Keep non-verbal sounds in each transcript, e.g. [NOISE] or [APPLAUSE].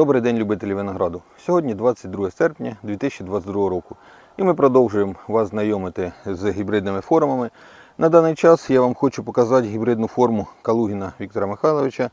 Добрий день, любителі винограду. Сьогодні 22 серпня 2022 року. І ми продовжуємо вас знайомити з гібридними формами. На даний час я вам хочу показати гібридну форму Калугіна Віктора Михайловича.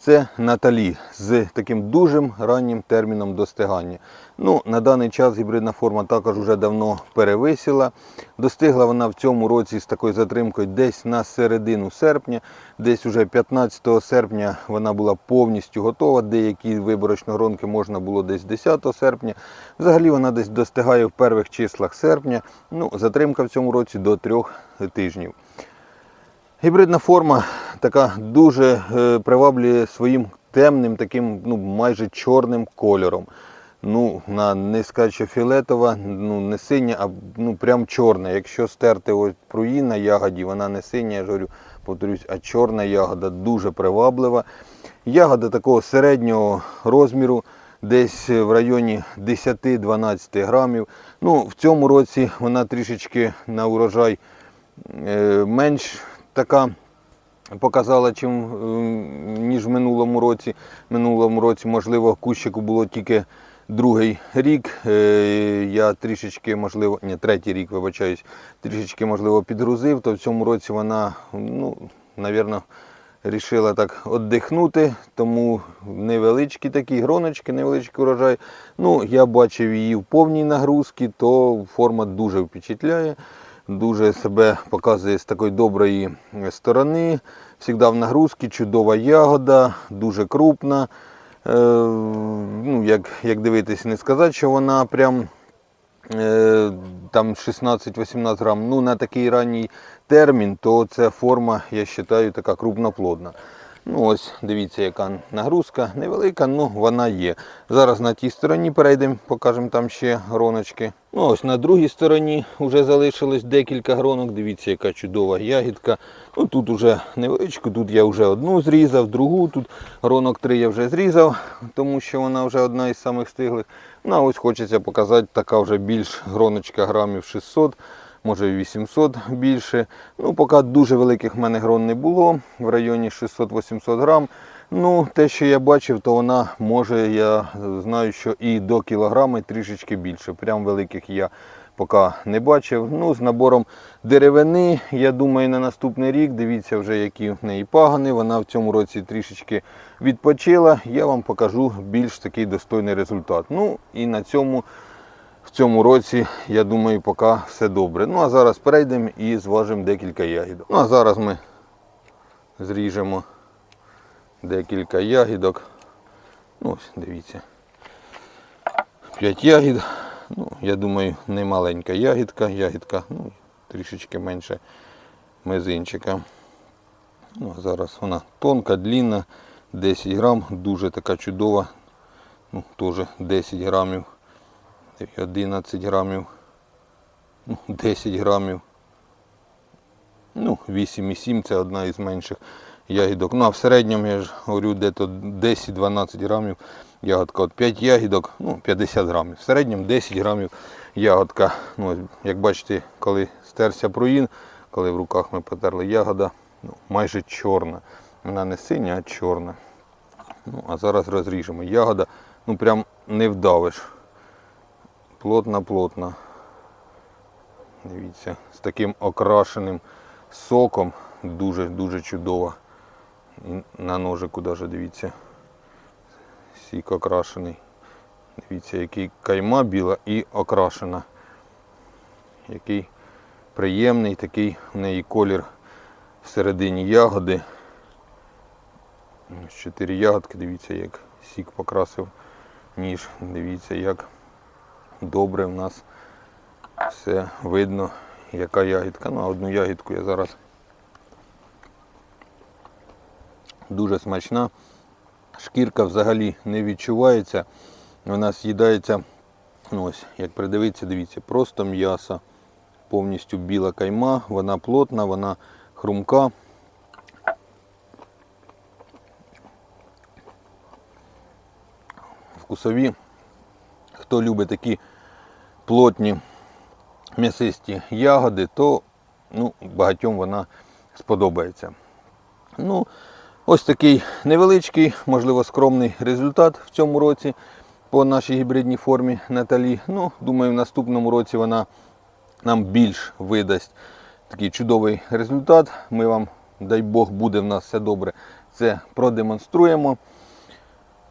Це Наталі з таким дуже раннім терміном достигання. Ну, на даний час гібридна форма також вже давно перевисіла. Достигла вона в цьому році з такою затримкою десь на середину серпня. Десь уже 15 серпня вона була повністю готова. Деякі виборочні гронки можна було десь 10 серпня. Взагалі вона десь достигає в перших числах серпня. Ну, затримка в цьому році до трьох тижнів. Гібридна форма така дуже е, приваблює своїм темним, таким ну, майже чорним кольором. Ну, вона не скажу, фіолетова, ну не синя, а ну прям чорна. Якщо стерти ось пруї на ягоді, вона не синя, я ж говорю, повторюсь, а чорна ягода дуже приваблива. Ягода такого середнього розміру, десь в районі 10-12 грамів. Ну, в цьому році вона трішечки на урожай е, менш така показала, чим, е, ніж в минулому році. В минулому році, можливо, кущику було тільки другий рік. Е, Я трішечки, можливо, ні, третій рік, вибачаюсь, трішечки, можливо, підгрузив, то в цьому році вона, ну, навірно, Рішила так віддихнути, тому невеличкі такі гроночки, невеличкий урожай. Ну, я бачив її в повній нагрузці, то форма дуже впечатляє, дуже себе показує з такої доброї сторони. Завжди в нагрузці, чудова ягода, дуже крупна. Е, ну, як, як дивитись, не сказати, що вона прям е, там 16-18 грам. Ну, на такий ранній термін, то ця форма, я вважаю, така крупноплодна. Ну ось, дивіться, яка нагрузка невелика, ну вона є. Зараз на тій стороні перейдемо, покажемо там ще гроночки. Ну ось на другій стороні вже залишилось декілька гронок. Дивіться, яка чудова ягідка. Ну тут вже невеличку, тут я вже одну зрізав, другу, тут гронок три я вже зрізав, тому що вона вже одна із самих стиглих. Ну а ось хочеться показати, така вже більш гроночка грамів 600 може і 800 більше. Ну, Поки дуже великих в мене грон не було, в районі 600-800 грам. Ну, Те, що я бачив, то вона може, я знаю, що і до кілограми трішечки більше. Прям великих я поки не бачив. Ну, З набором деревини, я думаю, на наступний рік, дивіться вже, які в неї пагани. Вона в цьому році трішечки відпочила. Я вам покажу більш такий достойний результат. Ну і на цьому в цьому році, я думаю, поки все добре. Ну а зараз перейдемо і зважимо декілька ягідок. Ну а зараз ми зріжемо декілька ягідок. Ну ось, дивіться. 5 ягід. Ну, я думаю, не маленька ягідка, ягідка ну, трішечки менше мизинчика. Ну, а зараз вона тонка, длінна, 10 грам, дуже така чудова. Ну, Теж 10 грамів. 11 грамів, ну, [LAUGHS] 10 грамів. Ну, 8,7 це одна із менших ягідок. Ну а в середньому я ж говорю, десь 10-12 грамів ягодка. От 5 ягідок, ну 50 грамів. В середньому 10 грамів ягодка. Ну, Як бачите, коли стерся пруїн, коли в руках ми потерли ягода, ну, майже чорна. Вона не синя, а чорна. Ну, А зараз розріжемо. Ягода, ну прям не вдавиш плотно-плотно. Дивіться, з таким окрашеним соком дуже-дуже чудово. І на ножику даже дивіться. Сік окрашений. Дивіться, який кайма біла і окрашена. Який приємний такий в неї колір всередині ягоди. Чотири ягодки, дивіться, як сік покрасив ніж. Дивіться, як добре в нас все видно, яка ягідка. Ну, а одну ягідку я зараз дуже смачна. Шкірка взагалі не відчувається. Вона з'їдається, ну ось, як придивитися, дивіться, просто м'ясо, повністю біла кайма, вона плотна, вона хрумка. Вкусові хто любить такі плотні м'ясисті ягоди, то ну, багатьом вона сподобається. Ну, Ось такий невеличкий, можливо, скромний результат в цьому році по нашій гібридній формі Наталі. Ну, думаю, в наступному році вона нам більш видасть такий чудовий результат. Ми вам, дай Бог, буде в нас все добре. Це продемонструємо.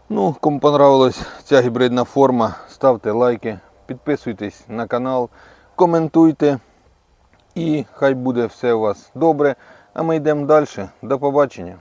Ну, кому понравилась ця гібридна форма, ставте лайки, підписуйтесь на канал, коментуйте. І хай буде все у вас добре. А ми йдемо далі. До побачення.